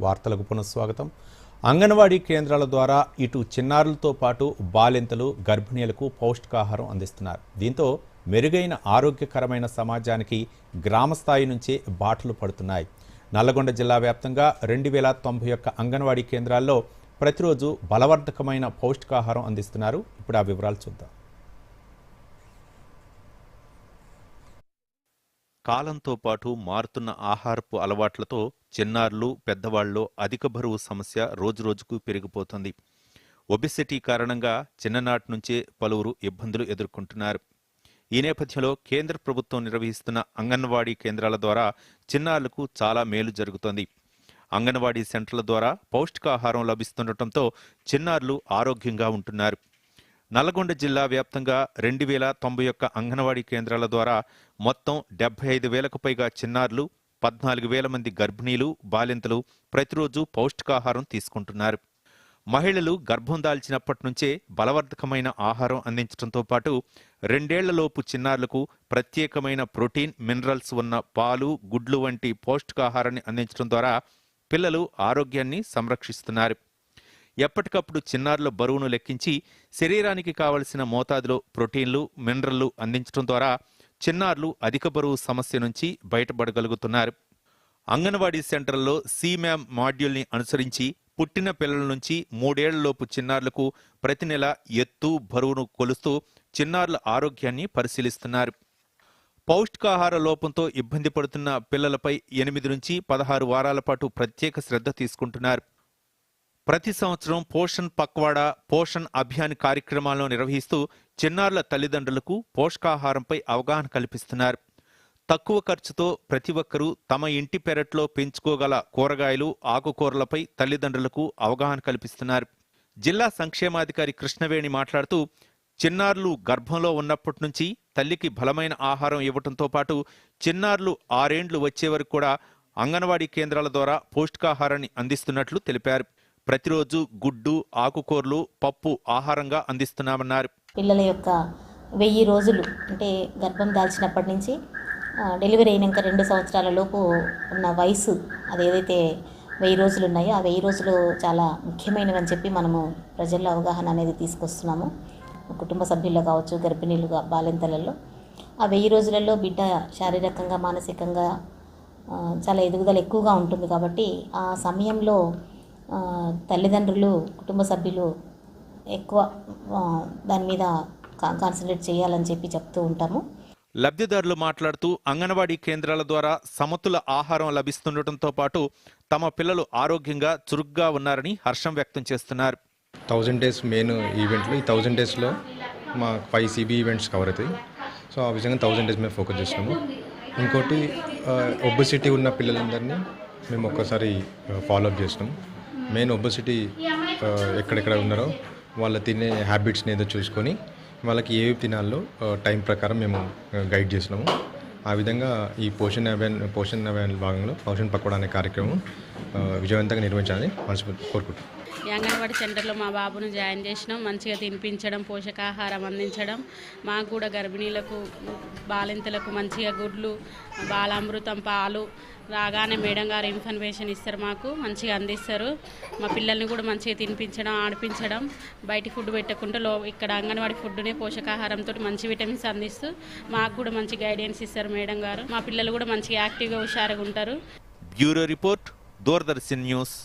వార్తలకు పునఃస్వాగతం. అంగన్వాడీ కేంద్రాల ద్వారా ఇటు చిన్నారులతో పాటు బాలింతలు గర్భిణీలకు పౌష్టికాహారం అందిస్తున్నారు. దీంతో మెరుగైన ఆరోగ్యకరమైన సమాజానికి గ్రామ స్థాయి నుంచే బాటలు పడుతున్నాయి. నల్లగొండ జిల్లా వ్యాప్తంగా రెండు వేల తొంభై ఒక్క అంగన్వాడీ కేంద్రాల్లో ప్రతిరోజు బలవర్ధకమైన పౌష్టికాహారం అందిస్తున్నారు. ఇప్పుడు ఆ వివరాలు చూద్దాం. కాలంతో పాటు మారుతున్న ఆహారపు అలవాట్లతో చిన్నారులు పెద్దవాళ్ళు అధిక బరువు సమస్య రోజురోజుకు పెరిగిపోతుంది. ఒబిసిటీ కారణంగా చిన్ననాటి నుంచే పలువురు ఇబ్బందులు ఎదుర్కొంటున్నారు. ఈ నేపథ్యంలో కేంద్ర ప్రభుత్వం నిర్వహిస్తున్న అంగన్వాడీ కేంద్రాల ద్వారా చిన్నారులకు చాలా మేలు జరుగుతోంది. అంగన్వాడీ సెంటర్ల ద్వారా పౌష్టికాహారం లభిస్తుండటంతో చిన్నారులు ఆరోగ్యంగా ఉంటున్నారు. నల్గొండ జిల్లా వ్యాప్తంగా రెండు వేల తొంభై ఒక్క అంగన్వాడీ కేంద్రాల ద్వారా మొత్తం డెబ్బై ఐదు వేలకు పైగా చిన్నారులు పద్నాలుగు వేల మంది గర్భిణీలు బాలింతలు ప్రతిరోజు పౌష్టికాహారం తీసుకుంటున్నారు. మహిళలు గర్భం దాల్చినప్పటి నుంచే బలవర్ధకమైన ఆహారం అందించడంతో పాటు రెండేళ్ళలోపు చిన్నారులకు ప్రత్యేకమైన ప్రోటీన్ మినరల్స్ ఉన్న పాలు గుడ్లు వంటి పౌష్టికాహారాన్ని అందించడం ద్వారా పిల్లలు ఆరోగ్యాన్ని సంరక్షిస్తున్నారు. ఎప్పటికప్పుడు చిన్నారుల బరువును లెక్కించి శరీరానికి కావలసిన మోతాదులో ప్రోటీన్లు మినరల్లు అందించడం ద్వారా చిన్నారులు అధిక బరువు సమస్య నుంచి బయటపడగలుగుతున్నారు. అంగన్వాడీ సెంటర్లో సీమ్యామ్ మాడ్యూల్ని అనుసరించి పుట్టిన పిల్లల నుంచి మూడేళ్ళలోపు చిన్నారులకు ప్రతి నెల ఎత్తు బరువును కొలుస్తూ చిన్నారుల ఆరోగ్యాన్ని పరిశీలిస్తున్నారు. పౌష్టికాహార లోపంతో ఇబ్బంది పడుతున్న పిల్లలపై ఎనిమిది నుంచి పదహారు వారాల పాటు ప్రత్యేక శ్రద్ధ తీసుకుంటున్నారు. ప్రతి సంవత్సరం పోషణ్ పక్వాడా పోషణ్ అభియాన్ కార్యక్రమాలను నిర్వహిస్తూ చిన్నారుల తల్లిదండ్రులకు పోషకాహారంపై అవగాహన కల్పిస్తున్నారు. తక్కువ ఖర్చుతో ప్రతి ఒక్కరూ తమ ఇంటి పెరట్లో పెంచుకోగల కూరగాయలు ఆకుకూరలపై తల్లిదండ్రులకు అవగాహన కల్పిస్తున్నారు. జిల్లా సంక్షేమాధికారి కృష్ణవేణి మాట్లాడుతూ చిన్నారులు గర్భంలో ఉన్నప్పటి నుంచి తల్లికి బలమైన ఆహారం ఇవ్వటంతో పాటు చిన్నారులు ఆరేండ్లు వచ్చే వరకు కూడా అంగన్వాడీ కేంద్రాల ద్వారా పౌష్టికాహారాన్ని అందిస్తున్నట్లు తెలిపారు. ప్రతిరోజు గుడ్డు ఆకుకూరలు పప్పు ఆహారంగా అందిస్తున్నామన్నారు. పిల్లల యొక్క వెయ్యి రోజులు అంటే గర్భం దాల్చినప్పటి నుంచి డెలివరీ అయినాక రెండు సంవత్సరాల లోపు ఉన్న వయసు అది ఏదైతే వెయ్యి రోజులు ఉన్నాయో ఆ వెయ్యి రోజులు చాలా ముఖ్యమైనవి అని చెప్పి మనము ప్రజల్లో అవగాహన అనేది తీసుకొస్తున్నాము. కుటుంబ సభ్యుల్లో కావచ్చు గర్భిణీలుగా బాలింతలలో. ఆ వెయ్యి రోజులలో బిడ్డ శారీరకంగా మానసికంగా చాలా ఎదుగుదల ఎక్కువగా ఉంటుంది కాబట్టి ఆ సమయంలో తల్లిదండ్రులు కుటుంబ సభ్యులు ఎక్కువ దాని మీద కా- కాన్సన్ట్రేట్ చేయాలని చెప్పి చెప్తూ ఉంటాము. లబ్ధిదారులు మాట్లాడుతూ అంగన్వాడీ కేంద్రాల ద్వారా సమతుల ఆహారం లభిస్తుండటంతో పాటు తమ పిల్లలు ఆరోగ్యంగా చురుగ్గా ఉన్నారని హర్షం వ్యక్తం చేస్తున్నారు. థౌజండ్ డేస్ మెయిన్ ఈవెంట్లు ఈ థౌజండ్ డేస్లో మా ఫైవ్ సిబి ఈవెంట్స్ కవర్ అవుతాయి. సో ఆ విధంగా థౌజండ్ డేస్ మీద ఫోకస్ చేస్తున్నాము. ఇంకోటి ఒబసిటీ ఉన్న పిల్లలందరినీ మేము ఒక్కసారి ఫాలోఅప్ చేస్తున్నాము మెయిన్ ఒబసిటీ ఎక్కడెక్కడ ఉన్నారో వాళ్ళ తినే హ్యాబిట్స్ని ఏదో చూసుకొని వాళ్ళకి ఏవి తినాలో టైం ప్రకారం మేము గైడ్ చేస్తున్నాము ఆ విధంగా ఈ పోషణ అభియాన్ పోషణ అభియాన్ భాగంలో పోషణ పక్కోడా అనే కార్యక్రమం విజయవంతంగా నిర్వహించాలని మనసు కోరుకుంటున్నాం. ఈ అంగన్వాడీ సెంటర్లో మా బాబును జాయిన్ చేసినాం. మంచిగా తినిపించడం పోషకాహారం అందించడం. మాకు కూడా గర్భిణీలకు బాలింతలకు మంచిగా గుడ్లు బాలామృతం పాలు రాగానే మేడం గారు ఇన్ఫర్మేషన్ ఇస్తారు మాకు. మంచిగా అందిస్తారు. మా పిల్లల్ని కూడా మంచిగా తినిపించడం ఆడిపించడం బయట ఫుడ్ పెట్టకుండా లో ఇక్కడ అంగన్వాడీ ఫుడ్నే పోషకాహారంతో మంచి విటమిన్స్ అందిస్తూ మాకు కూడా మంచి గైడెన్స్ ఇస్తారు మేడం గారు. మా పిల్లలు కూడా మంచిగా యాక్టివ్గా హుషారుగా ఉంటారు. Bureau report Doordarshan news.